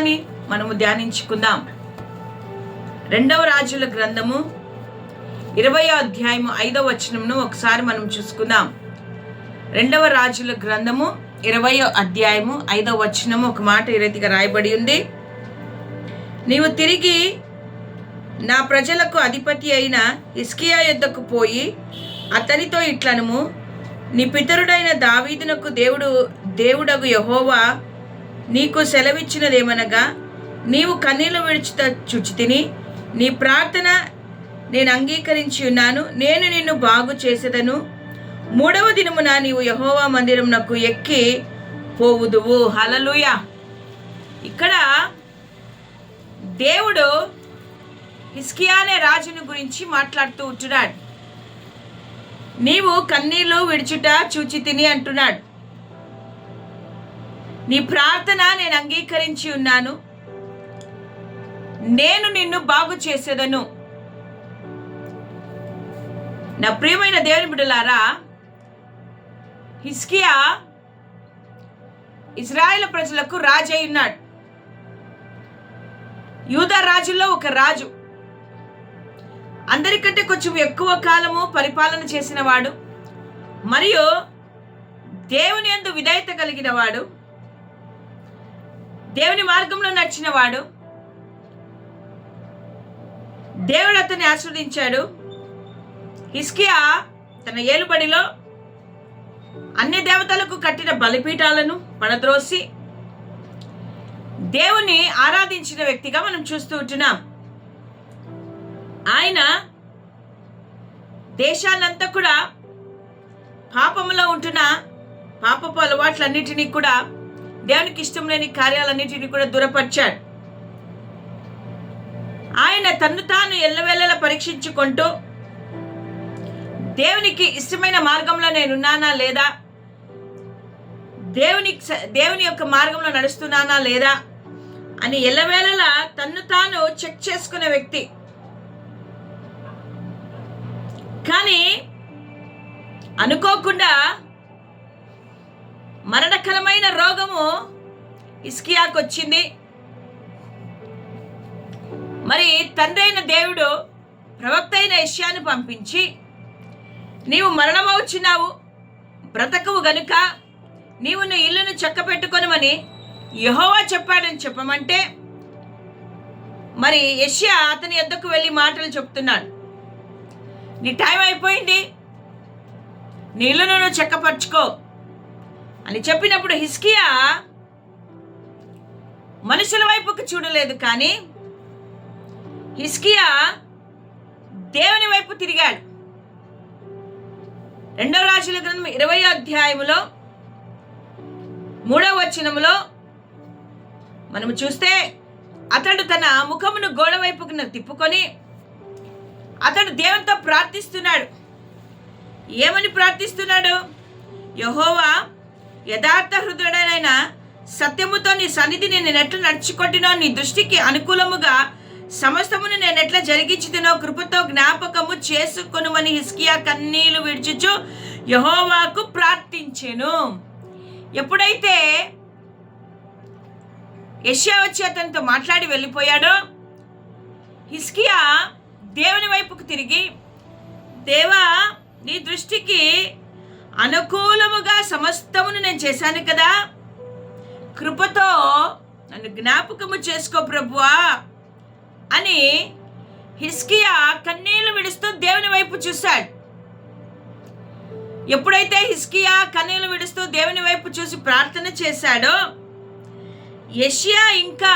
వాక్యాన్ని మనము ధ్యానించుకుందాం. రెండవ రాజుల గ్రంథము ఇరవై అధ్యాయము ఐదవ వచనమును ఒకసారి మనం చూసుకుందాం. రెండవ రాజుల గ్రంథము ఇరవయో అధ్యాయము ఐదవ వచనము ఒక మాట ఈ రీతిగా రాయబడి ఉంది. నీవు తిరిగి నా ప్రజలకు అధిపతి అయిన ఇస్కియా యొద్దకు పోయి అతనితో ఇట్లనుము నీ పితరుడైన దావీదునకు దేవుడు దేవుడగు యహోవా నీకు సెలవిచ్చినదేమనగా నీవు కన్నీళ్ళు విడిచుట చుచి తిని నీ ప్రార్థన నేను అంగీకరించి ఉన్నాను నేను నిన్ను బాగు చేసేదను. మూడవ దినమున నీవు యహోవా మందిరం నాకు ఎక్కి పోవుదువు. హలలుయ ఇక్కడ దేవుడు హిస్కియా అనే రాజుని గురించి మాట్లాడుతూ ఉంటున్నాడు. నీవు కన్నీళ్ళు విడిచుట చూచి తిని అంటున్నాడు. నీ ప్రార్థన నేను అంగీకరించి ఉన్నాను. నేను నిన్ను బాగు చేసేదను. నా ప్రియమైన దేవుని బిడ్డలారా హిస్కియా ఇజ్రాయెల్ ప్రజలకు రాజు ఉన్నాడు. యూదా రాజుల్లో ఒక రాజు. అందరికంటే కొంచెం ఎక్కువ కాలము పరిపాలన చేసిన వాడు. మరియు దేవుని ఎందు విధేయత కలిగిన వాడు. దేవుని మార్గంలో నడిచిన వాడు దేవుడు అతన్ని ఆస్వాదించాడు హిస్కియా తన ఏలుబడిలో అన్ని దేవతలకు కట్టిన బలిపీఠాలను పడద్రోసి దేవుని ఆరాధించిన వ్యక్తిగా మనం చూస్తూ ఉంటున్నాం. ఆయన దేశాలంతా కూడా పాపంలో ఉంటున్న పాపపు అలవాట్లన్నిటినీ కూడా దేవునికి ఇష్టం లేని కార్యాలన్నిటిని కూడా దూరపరిచాడు. ఆయన తన్ను తాను ఎల్లవేళలా పరీక్షించుకుంటూ దేవునికి ఇష్టమైన మార్గంలో నేనున్నానా లేదా? దేవుని దేవుని యొక్క మార్గంలో నడుస్తున్నానా లేదా? అని ఎల్లవేళలా తన్ను తాను చెక్ చేసుకునే వ్యక్తి. కానీ అనుకోకుండా మరణకరమైన రోగము ఇస్కియాకు వచ్చింది. మరి తండ్రి అయిన దేవుడు ప్రవక్త అయిన యష్యాను పంపించి నీవు మరణమవుచున్నావు బ్రతకవు గనుక నీవు నీ ఇల్లును చెక్క పెట్టుకొనమని యహోవా చెప్పాడని చెప్పమంటే మరి యష్యా అతని ఎద్దకు వెళ్ళి మాటలు చెప్తున్నాడు. నీ టైం అయిపోయింది నీ ఇల్లును నువ్వు చెక్కపరుచుకో. అని చెప్పినప్పుడు హిస్కియా మనుషుల వైపుకు చూడలేదు కానీ హిస్కియా దేవుని వైపు తిరిగాడు. రెండవ రాజుల గ్రంథం ఇరవై అధ్యాయములో మూడవ వచనములో మనము చూస్తే అతడు తన ముఖమును గోడ వైపుకు తిప్పుకొని అతడు దేవునితో ప్రార్థిస్తున్నాడు. ఏమని ప్రార్థిస్తున్నాడు? యహోవా యథార్థ హృదయుడైన సత్యముతో నీ సన్నిధిని నేను ఎట్లా నడుచుకొట్టినో నీ దృష్టికి అనుకూలముగా సమస్తమును నేను ఎట్లా జరిగించుతునో కృపతో జ్ఞాపకము చేసుకొనుమని హిస్కియా కన్నీలు విడిచుచు యహోవాకు ప్రార్థించెను. ఎప్పుడైతే యష్యా వచ్చి అతనితో మాట్లాడి వెళ్ళిపోయాడో హిస్కియా దేవుని వైపుకు తిరిగి దేవా నీ దృష్టికి అనుకూలముగా సమస్తమును నేను చేశాను కదా. కృపతో నన్ను జ్ఞాపకము చేసుకో ప్రభువా అని హిస్కియా కన్నీళ్ళు విడుస్తూ దేవుని వైపు చూశాడు. ఎప్పుడైతే హిస్కియా కన్నీళ్ళు విడుస్తూ దేవుని వైపు చూసి ప్రార్థన చేశాడో యషియా ఇంకా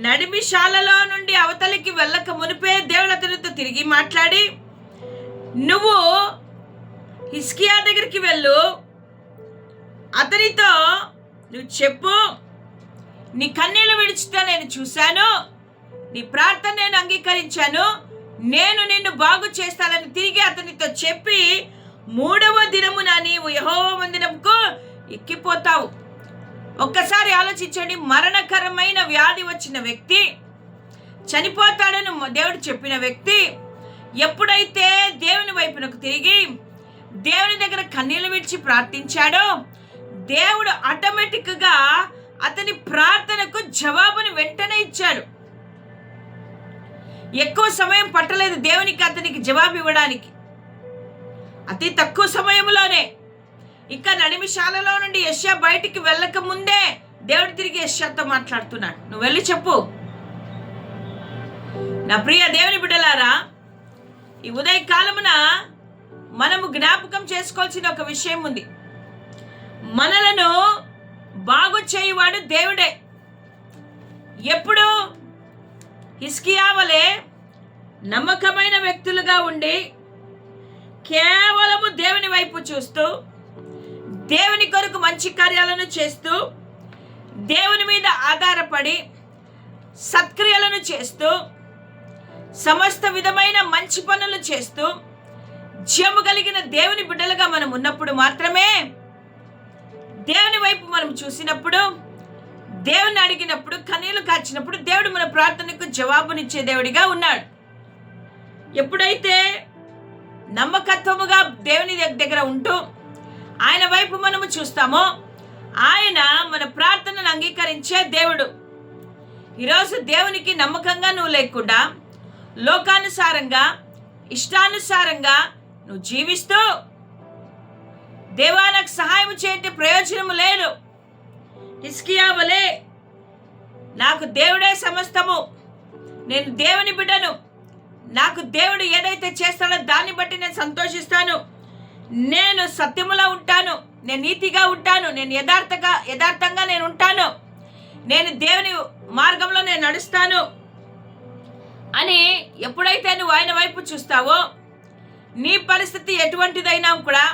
నడిమిశాలలో నుండి అవతలికి వెళ్ళక మునిపే దేవుడు అతనితో తిరిగి మాట్లాడి నువ్వు హిస్కియా దగ్గరికి వెళ్ళు. అతనితో నువ్వు చెప్పు. నీ కన్నీళ్ళు విడిచితే నేను చూశాను. నీ ప్రార్థన నేను అంగీకరించాను. నేను నిన్ను బాగు చేస్తానని తిరిగి అతనితో చెప్పి మూడవ దినమున నీవు యహోవ మందిరంకు ఎక్కిపోతావు. ఒక్కసారి ఆలోచించండి మరణకరమైన వ్యాధి వచ్చిన వ్యక్తి చనిపోతాడని దేవుడు చెప్పిన వ్యక్తి ఎప్పుడైతే దేవుని వైపునకు తిరిగి దేవుని దగ్గర కన్నీలు విడిచి ప్రార్థించాడో. దేవుడు ఆటోమేటిక్గా అతని ప్రార్థనకు జవాబుని వెంటనే ఇచ్చాడు. ఎక్కువ సమయం పట్టలేదు దేవునికి అతనికి జవాబు ఇవ్వడానికి. అతి తక్కువ సమయంలోనే ఇంకా నడిమిషాలలో నుండి యశ్యా బయటికి వెళ్ళక ముందే దేవుడు తిరిగి యశ్యాతో మాట్లాడుతున్నాడు. నువ్వు వెళ్ళి చెప్పు. నా ప్రియ దేవుని బిడ్డలారా ఈ ఉదయ కాలమున మనము జ్ఞాపకం చేసుకోవాల్సిన ఒక విషయం ఉంది. మనలను బాగు చేయువాడు దేవుడే. ఎప్పుడు హిస్కియావలే నమ్మకమైన వ్యక్తులుగా ఉండి కేవలము దేవుని వైపు చూస్తూ దేవుని కొరకు మంచి కార్యాలను చేస్తూ దేవుని మీద ఆధారపడి సత్క్రియలను చేస్తూ సమస్త విధమైన మంచి పనులు చేస్తూ జము కలిగిన దేవుని బిడ్డలుగా మనం ఉన్నప్పుడు మాత్రమే దేవుని వైపు మనం చూసినప్పుడు దేవుని అడిగినప్పుడు కనీలు కాచినప్పుడు దేవుడు మన ప్రార్థనకు జవాబునిచ్చే దేవుడిగా ఉన్నాడు. ఎప్పుడైతే నమ్మకత్వముగా దేవుని దగ్గర ఉంటూ ఆయన వైపు మనము చూస్తామో ఆయన మన ప్రార్థనను అంగీకరించే దేవుడు. ఈరోజు దేవునికి నమ్మకంగా నువ్వు లేకుండా లోకానుసారంగా ఇష్టానుసారంగా నువ్వు జీవిస్తూ దేవా నాకు సహాయం చేయంటే ప్రయోజనము లేదు. హిస్కియా వలే నాకు దేవుడే సమస్తము. నేను దేవుని బిడ్డను. నాకు దేవుడు ఏదైతే చేస్తాడో దాన్ని బట్టి నేను సంతోషిస్తాను. నేను సత్యములో ఉంటాను. నేను నీతిగా ఉంటాను. నేను యథార్థగా యథార్థంగా నేను ఉంటాను. నేను దేవుని మార్గంలో నేను నడుస్తాను. అని ఎప్పుడైతే నువ్వు ఆయన వైపు చూస్తావో నీ పరిస్థితి ఎటువంటిదైనా కూడా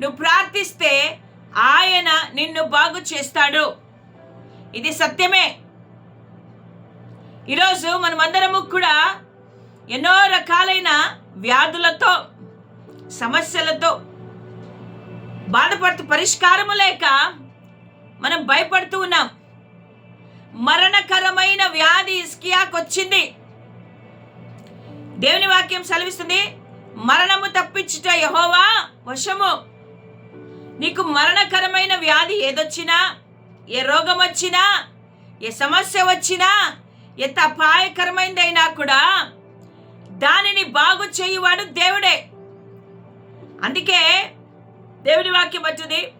నువ్వు ప్రార్థిస్తే ఆయన నిన్ను బాగు చేస్తాడు. ఇది సత్యమే. ఈరోజు మనమందరము కూడా ఎన్నో రకాలైన వ్యాధులతో సమస్యలతో బాధపడుతూ పరిష్కారము లేక మనం భయపడుతూ ఉన్నాం. మరణకరమైన వ్యాధి ఇస్కియాకు వచ్చింది దేవుని వాక్యం సెలవిస్తుంది. మరణము తప్పించుట యహోవా వశము. నీకు మరణకరమైన వ్యాధి ఏదొచ్చినా ఏ రోగం వచ్చినా ఏ సమస్య వచ్చినా ఎంత అపాయకరమైందైనా కూడా దానిని బాగు చేయువాడు దేవుడే. అందుకే దేవుడి వాక్యం వచ్చింది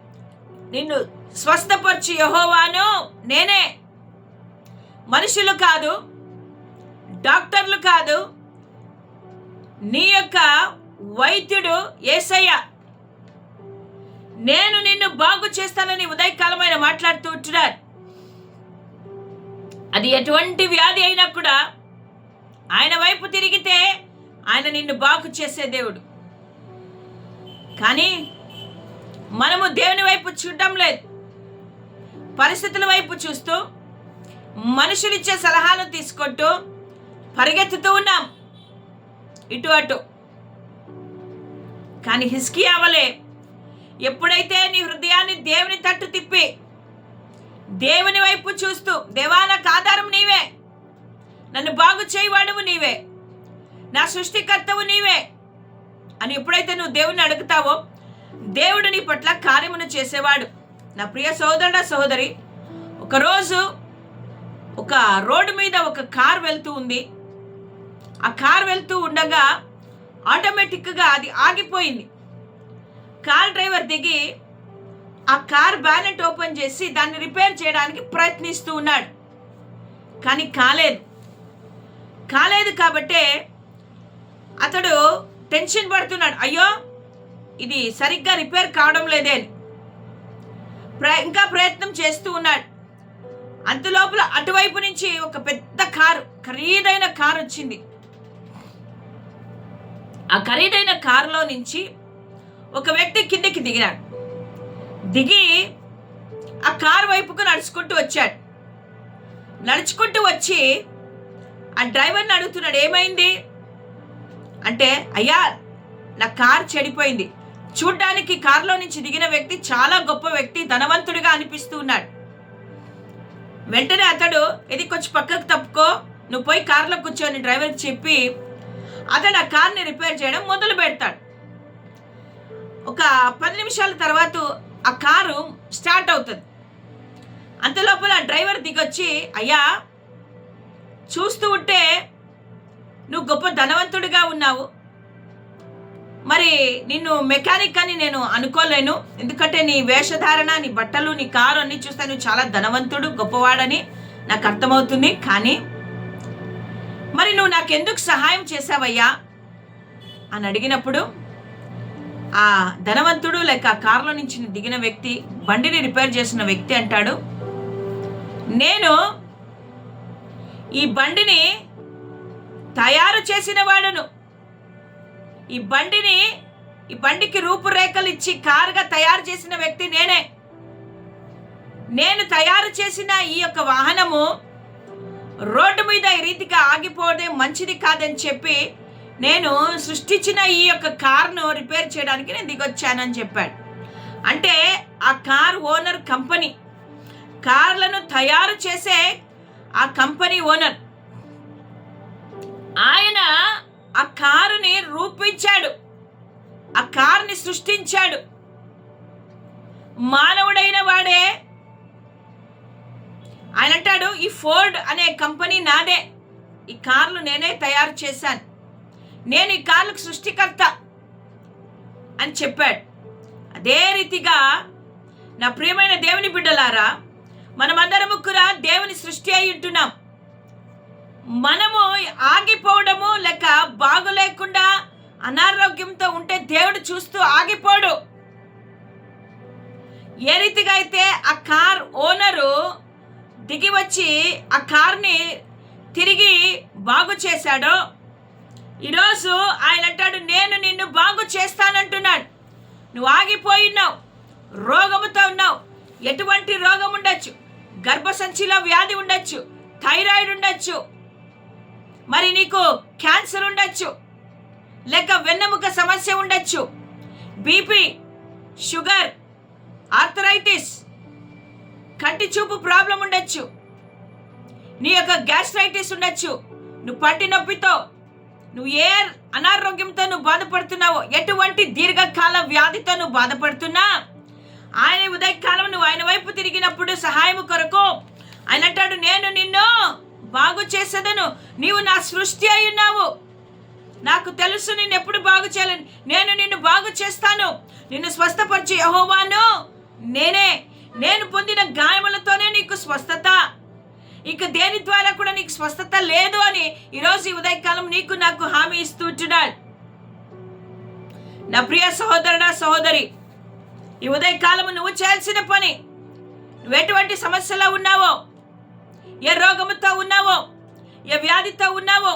నిన్ను స్వస్థపరచు యహోవాను నేనే. మనుషులు కాదు డాక్టర్లు కాదు నీ యొక్క వైద్యుడు ఏసయ్య. నేను నిన్ను బాగు చేస్తానని ఉదయకాలమైన మాట్లాడుతూ ఉంటున్నారు అది ఎటువంటి వ్యాధి అయినా కూడా ఆయన వైపు తిరిగితే ఆయన నిన్ను బాగు చేసే దేవుడు. కానీ మనము దేవుని వైపు చూడడం లేదు. పరిస్థితుల వైపు చూస్తూ మనుషులిచ్చే సలహాలు తీసుకుంటూ పరిగెత్తుతూ ఉన్నాం. ఇటు అటు. కానీ హిస్కి అవలే ఎప్పుడైతే నీ హృదయాన్ని దేవుని తట్టు తిప్పి దేవుని వైపు చూస్తూ దేవా నాకు ఆధారం నీవే నన్ను బాగు చేయవాడువు నీవే నా సృష్టికర్తవు నీవే అని ఎప్పుడైతే నువ్వు దేవుని అడుగుతావో దేవుడు నీ పట్ల కార్యమును చేసేవాడు. నా ప్రియ సోదరుడ సోదరి ఒకరోజు ఒక రోడ్డు మీద ఒక కార్ వెళ్తూ ఉంది. ఆ కార్ వెళ్తూ ఉండగా ఆటోమేటిక్గా అది ఆగిపోయింది. కార్ డ్రైవర్ దిగి ఆ కార్ బ్యాలెట్ ఓపెన్ చేసి దాన్ని రిపేర్ చేయడానికి ప్రయత్నిస్తూ ఉన్నాడు. కానీ కాలేదు. కాలేదు కాబట్టే అతడు టెన్షన్ పడుతున్నాడు. అయ్యో ఇది సరిగ్గా రిపేర్ కావడం లేదే అని. ప్ర- ఇంకా ప్రయత్నం చేస్తూ ఉన్నాడు. అంతలోపల అటువైపు నుంచి ఒక పెద్ద కారు ఖరీదైన కారు వచ్చింది. ఆ ఖరీదైన కారులో నుంచి ఒక వ్యక్తి కిందకి దిగినాడు. దిగి ఆ కారు వైపుకు నడుచుకుంటూ వచ్చాడు. నడుచుకుంటూ వచ్చి ఆ డ్రైవర్ని అడుగుతున్నాడు ఏమైంది? అంటే అయ్యా నా కార్ చెడిపోయింది. చూడ్డానికి కారులో నుంచి దిగిన వ్యక్తి చాలా గొప్ప వ్యక్తి ధనవంతుడిగా అనిపిస్తూ ఉన్నాడు. వెంటనే అతడు ఇది కొంచెం పక్కకు తప్పుకో నువ్వు పోయి కారులో కూర్చొని డ్రైవర్కి చెప్పి అతడు ఆ కార్ని రిపేర్ చేయడం మొదలు పెడతాడు. ఒక పది నిమిషాల తర్వాత ఆ కారు స్టార్ట్ అవుతుంది. అంత లోపల డ్రైవర్ దిగొచ్చి అయ్యా చూస్తూ ఉంటే నువ్వు గొప్ప ధనవంతుడిగా ఉన్నావు. మరి నిన్ను మెకానిక్ అని నేను అనుకోలేను. ఎందుకంటే నీ వేషధారణ నీ బట్టలు నీ కారు అన్ని చూస్తే నువ్వు చాలా ధనవంతుడు గొప్పవాడని నాకు అర్థమవుతుంది. కానీ మరి నువ్వు నాకెందుకు సహాయం చేసావయ్యా అని అడిగినప్పుడు ఆ ధనవంతుడు లేక కారులో నుంచి దిగిన వ్యక్తి బండిని రిపేర్ చేసిన వ్యక్తి అంటాడు నేను ఈ బండిని తయారు చేసిన వాడును. ఈ బండిని ఈ బండికి రూపురేఖలు ఇచ్చి కారుగా తయారు చేసిన వ్యక్తి నేనే. నేను తయారు చేసిన ఈ యొక్క వాహనము రోడ్డు మీద ఈ రీతిగా ఆగిపోతే మంచిది కాదని చెప్పి నేను సృష్టించిన ఈ యొక్క కారును రిపేర్ చేయడానికి నేను దిగొచ్చానని చెప్పాడు. అంటే ఆ కార్ ఓనర్ కంపెనీ. కార్లను తయారు చేసే ఆ కంపెనీ ఓనర్. ఆయన ఆ కారుని రూపించాడు. ఆ కారుని సృష్టించాడు. మానవుడైన వాడే ఆయన అంటాడు ఈ ఫోర్డ్ అనే కంపెనీ నాదే. ఈ కార్లు నేనే తయారు చేశాను. నేను ఈ కార్లకు సృష్టికర్త అని చెప్పాడు. అదే రీతిగా నా ప్రియమైన దేవుని బిడ్డలారా మనమందరము కూడా దేవుని సృష్టి అయి ఉంటున్నాం. మనము ఆగిపోవడము లేక బాగులేకుండా అనారోగ్యంతో ఉంటే దేవుడు చూస్తూ ఆగిపోడు. ఏ రీతిగా అయితే ఆ కార్ ఓనరు దిగి వచ్చి ఆ కార్ని తిరిగి బాగు చేశాడో. ఈరోజు ఆయన అంటాడు నేను నిన్ను బాగు చేస్తానంటున్నాడు. నువ్వు ఆగిపోయినావు రోగముతో ఉన్నావు. ఎటువంటి రోగం ఉండొచ్చు? గర్భసంచిలో వ్యాధి ఉండొచ్చు థైరాయిడ్ ఉండొచ్చు. మరి నీకు క్యాన్సర్ ఉండొచ్చు లేక వెన్నెముక సమస్య ఉండొచ్చు. బీపీ షుగర్ ఆర్థరైటిస్ కంటి చూపు ప్రాబ్లం ఉండొచ్చు. నీ యొక్క గ్యాస్ట్రైటిస్ ఉండొచ్చు. నువ్వు పంటి నొప్పితో నువ్వు ఏ అనారోగ్యంతో నువ్వు బాధపడుతున్నావో ఎటువంటి దీర్ఘకాల వ్యాధితో నువ్వు బాధపడుతున్నా ఆయన ఉదయకాలం నువ్వు ఆయన వైపు తిరిగినప్పుడు సహాయం కొరకు ఆయన అంటాడు నేను నిన్ను బాగు చేసేదను. నీవు నా సృష్టి అయి ఉన్నావు. నాకు తెలుసు నిన్ను ఎప్పుడు బాగు చేయాలని. నేను నిన్ను బాగు చేస్తాను. నిన్ను స్వస్థపరిచి యహోవాను నేనే. నేను పొందిన గాయములతోనే నీకు స్వస్థత. ఇక దేని ద్వారా కూడా నీకు స్వస్థత లేదు అని ఈరోజు ఈ ఉదయకాలం నీకు నాకు హామీ ఇస్తుంటున్నాడు నా ప్రియ సహోదరుడా సహోదరి ఈ ఉదయకాలము నువ్వు చేయాల్సిన పని నువ్వు ఎటువంటి సమస్యలో ఉన్నావో ఏ రోగముతో ఉన్నావో ఏ వ్యాధితో ఉన్నావో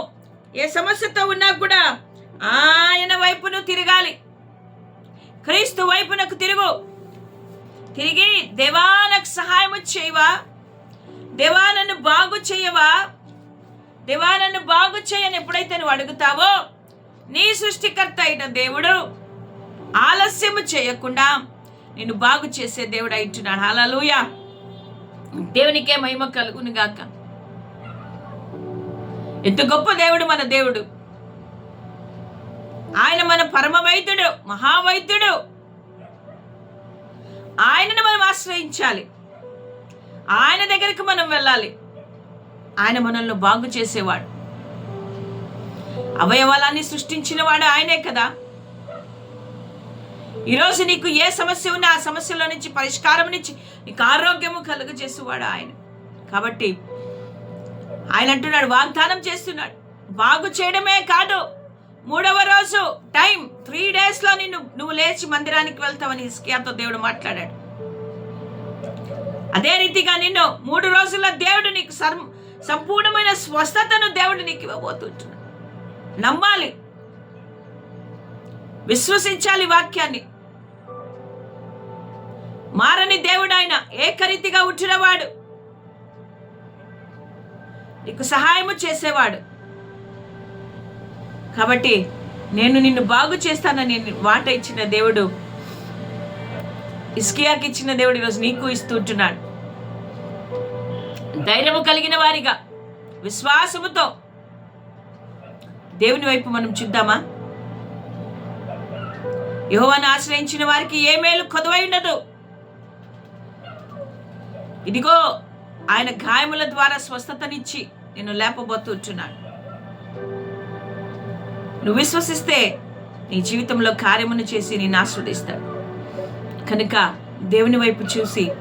ఏ సమస్యతో ఉన్నా కూడా ఆయన వైపును తిరగాలి. క్రీస్తు వైపునకు తిరుగు. తిరిగి దేవా నాకు సహాయము చేయవా? దేవా నన్ను బాగు చేయవా? దేవా నన్ను బాగు చేయని ఎప్పుడైతే నువ్వు అడుగుతావో నీ సృష్టికర్త అయిన దేవుడు ఆలస్యము చేయకుండా నిన్ను బాగు చేసే దేవుడు అయిట్టున్నాడు హల్లెలూయా. దేవునికే మహిమ కలుగును గాక. ఎంత గొప్ప దేవుడు మన దేవుడు. ఆయన మన పరమ వైద్యుడు మహావైద్యుడు. ఆయనను మనం ఆశ్రయించాలి. ఆయన దగ్గరికి మనం వెళ్ళాలి. ఆయన మనల్ని బాగు చేసేవాడు. అవయవాలన్నీ సృష్టించిన వాడు ఆయనే కదా. ఈరోజు నీకు ఏ సమస్య ఉన్నా ఆ సమస్యలో నుంచి పరిష్కారం నుంచి నీకు ఆరోగ్యము కలుగజేసేవాడు ఆయన. కాబట్టి ఆయన అంటున్నాడు వాగ్దానం చేస్తున్నాడు. బాగు చేయడమే కాదు మూడవ రోజు టైం త్రీ డేస్లో నిన్ను నువ్వు లేచి మందిరానికి వెళ్తావని హిస్కియాతో దేవుడు మాట్లాడాడు. అదే రీతిగా నిన్ను మూడు రోజుల్లో దేవుడు నీకు సర్- సంపూర్ణమైన స్వస్థతను దేవుడు నీకు ఇవ్వబోతుంటున్నాడు. నమ్మాలి. విశ్వసించాలి వాక్యాన్ని. మారని దేవుడు ఆయన ఏకరీతిగా ఉంచినవాడు నీకు సహాయము చేసేవాడు. కాబట్టి నేను నిన్ను బాగు చేస్తానని వాట ఇచ్చిన దేవుడు ఇస్కియాకి ఇచ్చిన దేవుడు ఈరోజు నీకు ఇస్తూ ఉంటున్నాడు. ధైర్యము కలిగిన వారిగా విశ్వాసముతో దేవుని వైపు మనం చూద్దామా? యహోవాను ఆశ్రయించిన వారికి ఏ మేలు కొదవై ఉండదు. ఇదిగో ఆయన గాయముల ద్వారా స్వస్థతనిచ్చి నేను లేపబోతున్నాడు నువ్వు విశ్వసిస్తే నీ జీవితంలో కార్యమును చేసి నేను ఆస్వాదిస్తాడు కనుక దేవుని వైపు చూసి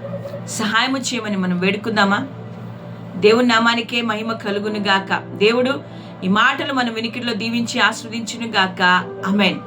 సహాయము చేయమని మనం వేడుకుందామా? దేవుని నామానికే మహిమ కలుగును గాక దేవుడు ఈ మాటలు మన వినికిడిలో దీవించి ఆస్వాదించును గాక అమెన్